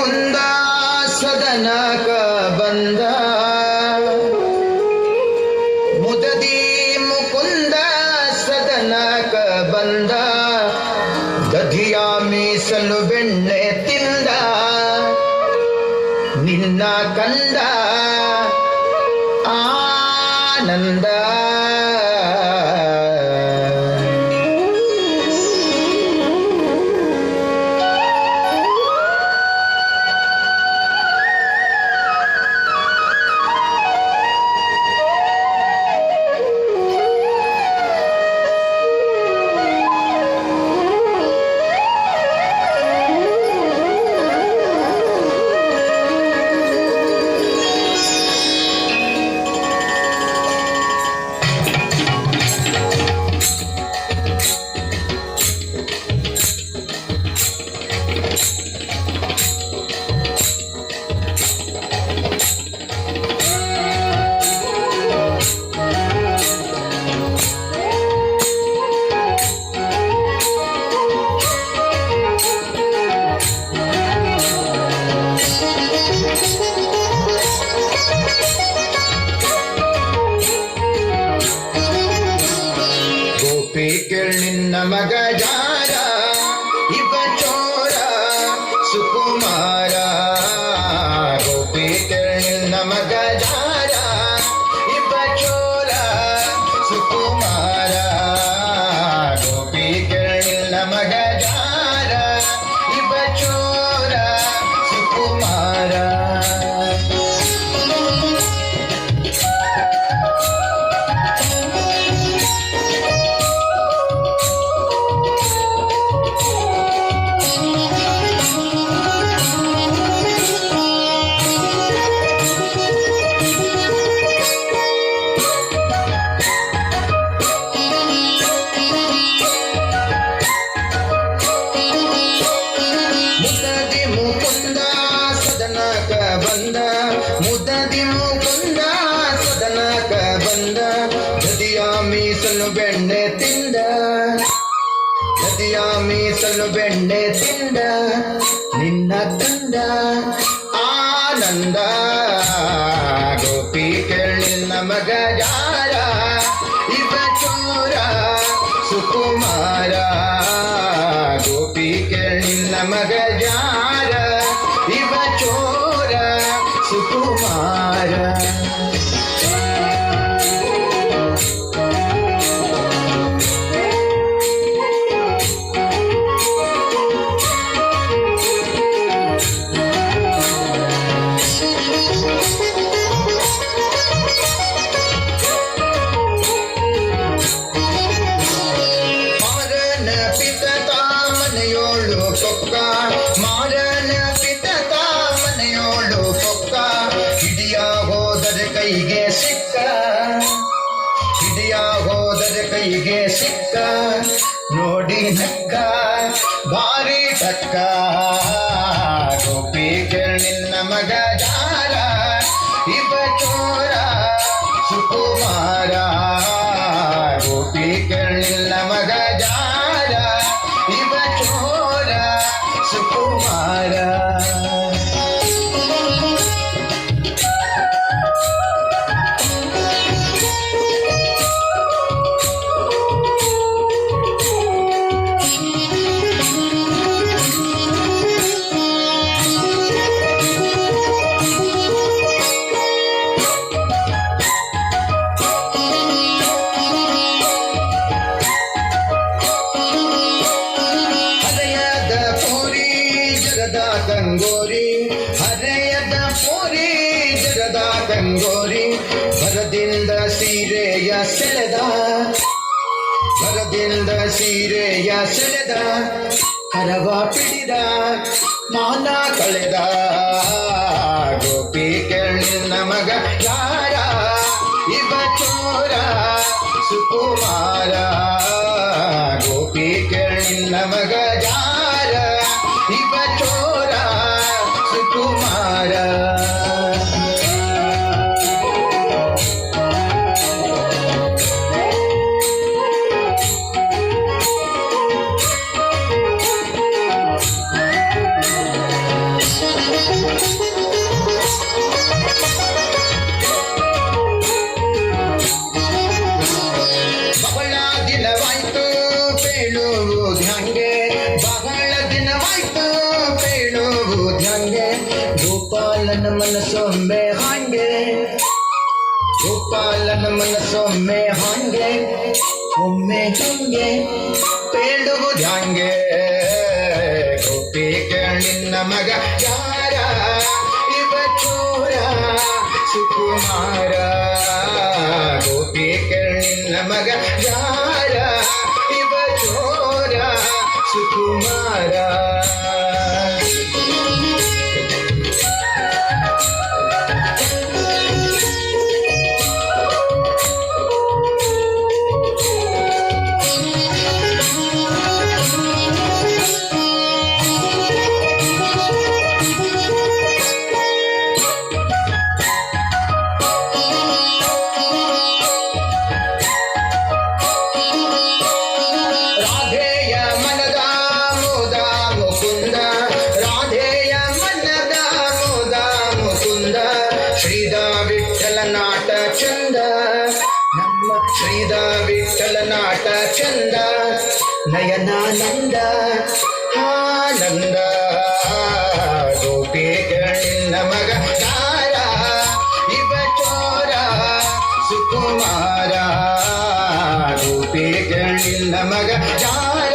ಮುಕುಂದ ಸದನಕ ಬಂದ. ಮುದದಿ ಮುಕುಂದ ಸದನಕ ಬಂದ. ದಧಿಯ ಮೀಸಲು ಬೆಣ್ಣೆ ತಿಂದ. ನಿನ್ನ ಕಂದ ಆನಂದ. ನಿನ್ನ ಮಗ ಜಾರ ಇವ ಮೀಸಲು ಬೆಣ್ಣೆ ತಿಂದ. ನದಿಯ ಮೀಸಲು ಬೆಣ್ಣೆ ತಿಂದ. ನಿನ್ನ ತಂದ ಆನಂದ. ಗೋಪಿ ಕೇಳಿಲ್ಲ ಮಗ ಯಾರ? ಇವ ಚೋರ ಸುಕುಮಾರ. ಗೋಪಿ ಕೇಳಿಲ್ಲ ಮಗ ಯಾರ? ಇವ ಚೋರ ಸುಕುಮಾರ. ಭಾರಿ ಟಕ್ಕ ಗೋಪಿ ನಿನ್ನ ಮಗ ಜಾರ. ಇವ ಚೋರ ಸುಕುಮಾರ. ಗೋಪಿ ನಿನ್ನ ಮಗ ಜಾರ. ಜಗದ ಗಂಗೋರಿ ಭರದಿಂದ ಸೀರೆಯ ಸೆಳೆದ ಭರದಿಂದ ಸೀರೆಯ ಸೆಳೆದ ಕರವ ಪಿಡಿದ ಮಾನ ಕಳೆದ ಗೋಪಾಲನ ಮನಸ್ಸೊಮ್ಮೆ ಹಾಂಗೆ ಗೋಪಾಲನ ಮನಸ್ಸೊಮ್ಮೆ ಹಾಂಗೆ ಒಮ್ಮೆ ಹಂಗೆ ಬೇಡುವುದು ಹಂಗೆ ಗೋಪಿ ನಿನ್ನ ಮಗ ಯಾರ ಇವ ಚೋರ ಸುಕುಮಾರ ಗೋಪಿ ನಿನ್ನ ಮಗ ಯಾರ ಇವ ಚೋರ ಸುಕುಮಾರ ರಾಧೆಯ ನಯನಾನಂದ ಆನಂದ ಗೋಪಿಗಳಿನ್ನ ಮಗ ತಾರ ಇವ ಚೋರ ಸುಕುಮಾರ ಗೋಪಿಗಳಿನ್ನ ಮಗ ಯಾರ